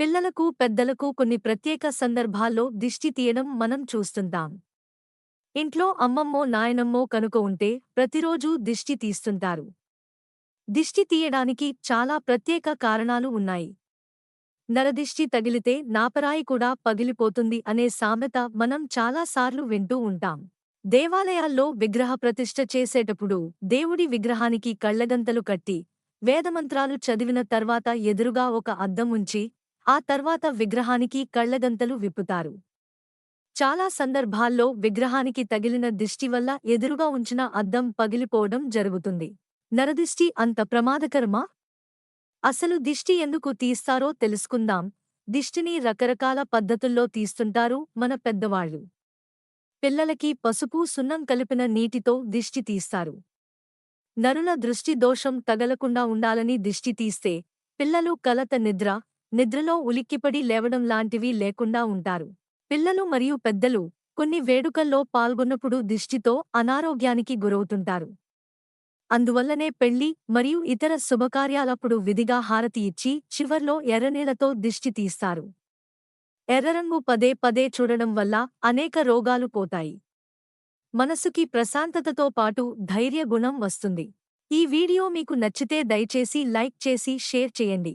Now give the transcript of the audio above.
పిల్లలకు పెద్దలకు కొన్ని ప్రత్యేక సందర్భాల్లో దిష్టి తీయడం మనం చూస్తుంటాం. ఇంట్లో అమ్మమ్మో నాయనమ్మో కనుక ఉంటే ప్రతిరోజూ దిష్టి తీస్తుంటారు. దిష్టి తీయడానికి చాలా ప్రత్యేక కారణాలు ఉన్నాయి. నరదిష్టి తగిలితే నాపరాయి కూడా పగిలిపోతుంది అనే సామెత మనం చాలాసార్లు వింటూ ఉంటాం. దేవాలయాల్లో విగ్రహ ప్రతిష్ఠ చేసేటప్పుడు దేవుడి విగ్రహానికి కళ్ళగంతలు కట్టి వేదమంత్రాలు చదివిన తర్వాత ఎదురుగా ఒక అద్దం ఉంచి ఆ తర్వాత విగ్రహానికి కళ్ళగంతలు విప్పుతారు. చాలా సందర్భాల్లో విగ్రహానికి తగిలిన దిష్టి వల్ల ఎదురుగా ఉంచిన అద్దం పగిలిపోవడం జరుగుతుంది. నరదిష్టి అంత ప్రమాదకరమా? అసలు దిష్టి ఎందుకు తీస్తారో తెలుసుకుందాం. దిష్టిని రకరకాల పద్ధతుల్లో తీస్తుంటారు మన పెద్దవాళ్ళు. పిల్లలకి పసుపు సున్నం కలిపిన నీటితో దిష్టి తీస్తారు. నరుల దృష్టి దోషం తగలకుండా ఉండాలని దిష్టి తీస్తే పిల్లలు కలత నిద్ర నిద్రలో ఉలిక్కిపడి లేవడం లాంటివి లేకుండా ఉంటారు. పిల్లలు మరియు పెద్దలు కొన్ని వేడుకల్లో పాల్గొన్నప్పుడు దిష్టితో అనారోగ్యానికి గురవుతుంటారు. అందువల్లనే పెళ్ళి మరియు ఇతర శుభకార్యాలప్పుడు విధిగా హారతి ఇచ్చి చివర్లో ఎర్రనేలతో దిష్టి తీస్తారు. ఎర్రరంగు పదే పదే చూడడం వల్ల అనేక రోగాలు పోతాయి. మనసుకి ప్రశాంతతతో పాటు ధైర్య గుణం వస్తుంది. ఈ వీడియో మీకు నచ్చితే దయచేసి లైక్ చేసి షేర్ చేయండి.